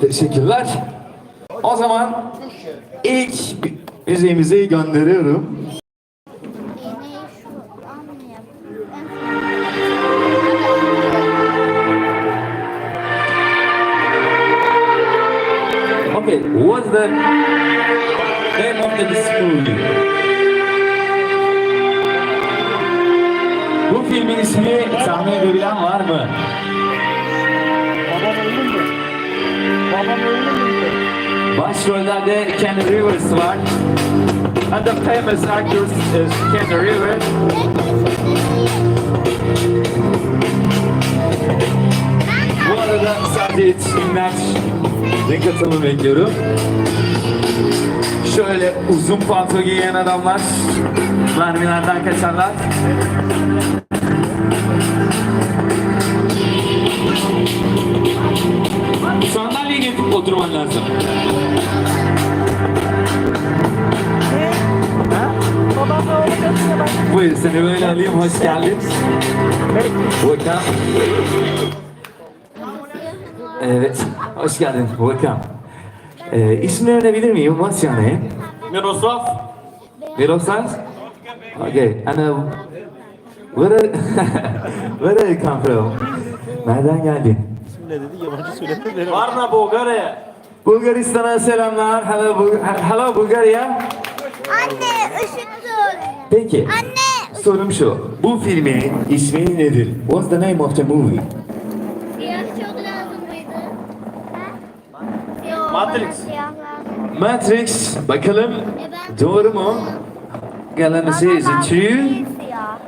Teşekkürler. O zaman ilk müziğimizi gönderiyorum. Okay, what's the name of this movie? Bu filmin ismini tahmin edebilen var mı? Başrollerde Ken Rivers var. And the famous actor is Ken Rivers. Bu arada sadece yetişkinler renk atımı bekliyorum. Şöyle uzun pantolon giyen adamlar, mermilerden kaçanlar. Seni böyle alayım, hoş geldin. Welcome. Evet, hoş geldin, welcome. Ee, ismini öğrenebilir miyim? What's your name? Miroslav, Miroslav? Okay, and uh, where, where are you come from? Nereden geldin? Ne dedi? Yabancı. Varna, Bulgarya. Bulgaristan'a selamlar. Hello, Bul- hello Bulgaria. Anne ışık tut. Peki, Anne. Sorum şu. Bu filmin ismi nedir? What's the name of the movie? Siyah çok lazım mıydı? Ha? Matrix. bana siyah lazım. Matrix. Bakalım E ben- doğru mu? Galaxy is true? değil siyah.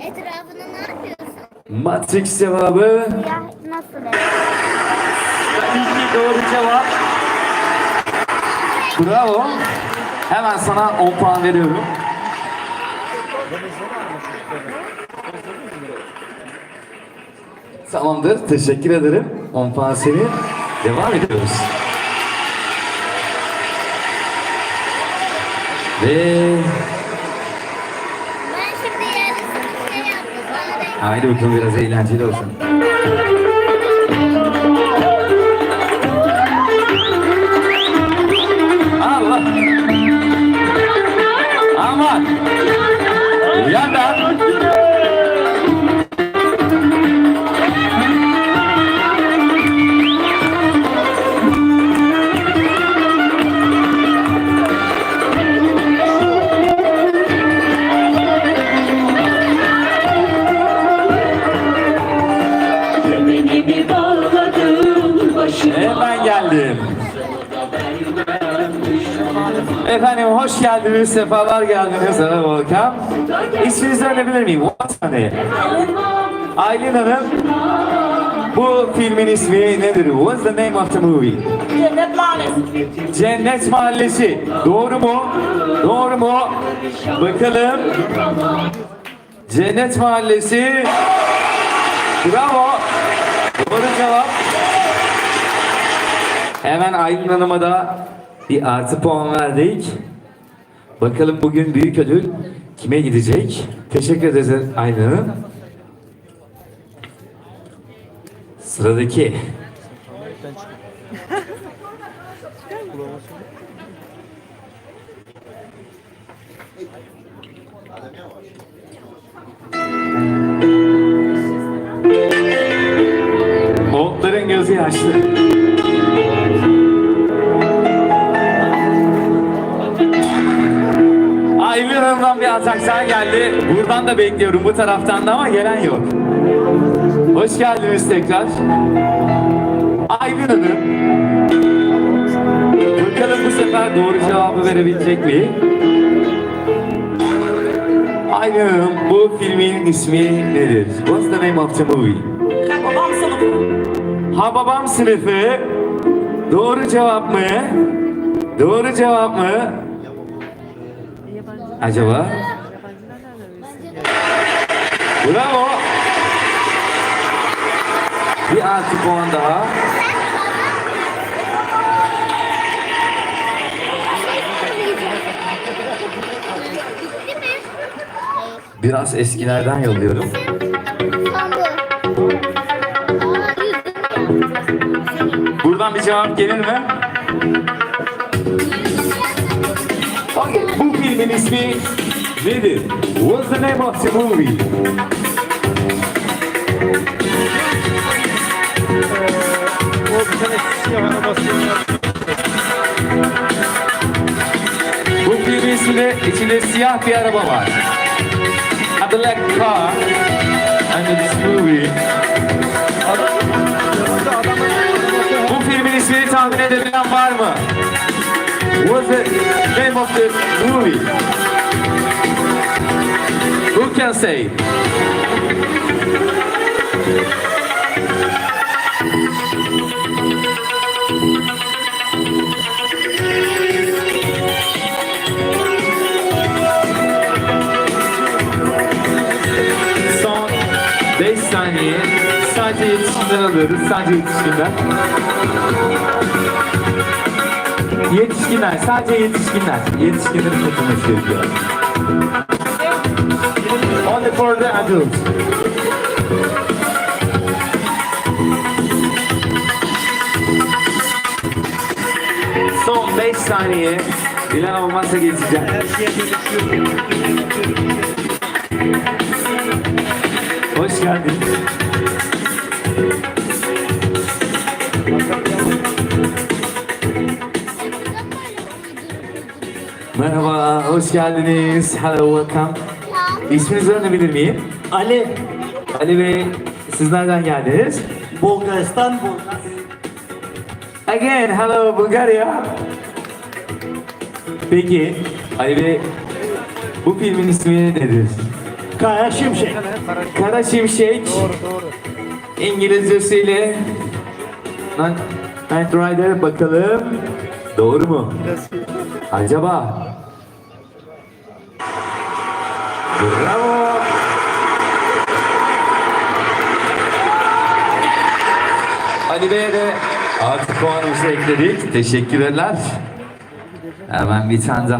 Etrafını ne yapıyorsun? Matrix cevabı. Siyah nasıl? İki doğru cevap. Bravo. Hemen sana 10 puan veriyorum. Tamamdır. Teşekkür ederim. 10 puan senin. Devam ediyoruz. Ve Ben şimdi yarısını şey haydi bakalım biraz eğlenceli olsun. Hemen geldim. Efendim hoş geldiniz, sefalar geldiniz. Hello, welcome. İsminizi öğrenebilir miyim? What's name? Aylin Hanım. Bu filmin ismi nedir? What's the name of the movie? Cennet Mahallesi Cennet Mahallesi. Doğru mu? Doğru mu? Bakalım. Cennet Mahallesi. Bravo. Doğru cevap. Hemen Aylin Hanım'a da bir artı puan verdik. Bakalım bugün büyük ödül kime gidecek? Teşekkür ederiz Aylin Hanım. Sıradaki. Oğutların gözü yaşlı. Ataksan geldi. Buradan da bekliyorum bu taraftan da ama gelen yok. Hoş geldiniz tekrar. Aylin Hanım. Bakalım bu sefer doğru cevabı verebilecek mi? Aylin Hanım bu filmin ismi nedir? What's the name of the movie? Babam sınıfı Ha babam sınıfı. Doğru cevap mı? Doğru cevap mı? Acaba? Bravo. Bir artı puan daha. Biraz eskilerden yolluyorum. Buradan bir cevap gelir mi? Okay, bu filmin ismi nedir? What's the name of the movie? Bu filmin isminde içinde siyah bir araba var. A black car. And this movie. Bu filmin ismini tahmin edebilen var mı? What's the name of the movie? Who can say? Son 5 saniye sadece yetişkinler alıyoruz. Sadece yetişkinler. Yetişkinler, sadece yetişkinler. Yetişkinlerin katılması gerekiyor. Only. Son 5 saniye. Bilen olmazsa geçeceğim. Hoş geldiniz. Merhaba, hoş geldiniz. Hello, welcome. İsminizi öğrenebilir miyim? Ali, Ali Bey, siz nereden geldiniz? Bulgaristan, Bulgar. Again, hello Bulgaria. Peki, Ali Bey, bu filmin ismi nedir? Kaya Şimşek. Kara Şimşek, Doğru doğru. İngilizcesiyle Night Rider bakalım. Doğru mu? Acaba? Bravo. Ali Bey'e de artık puanımızı ekledik. Teşekkürler. Hemen bir tane daha.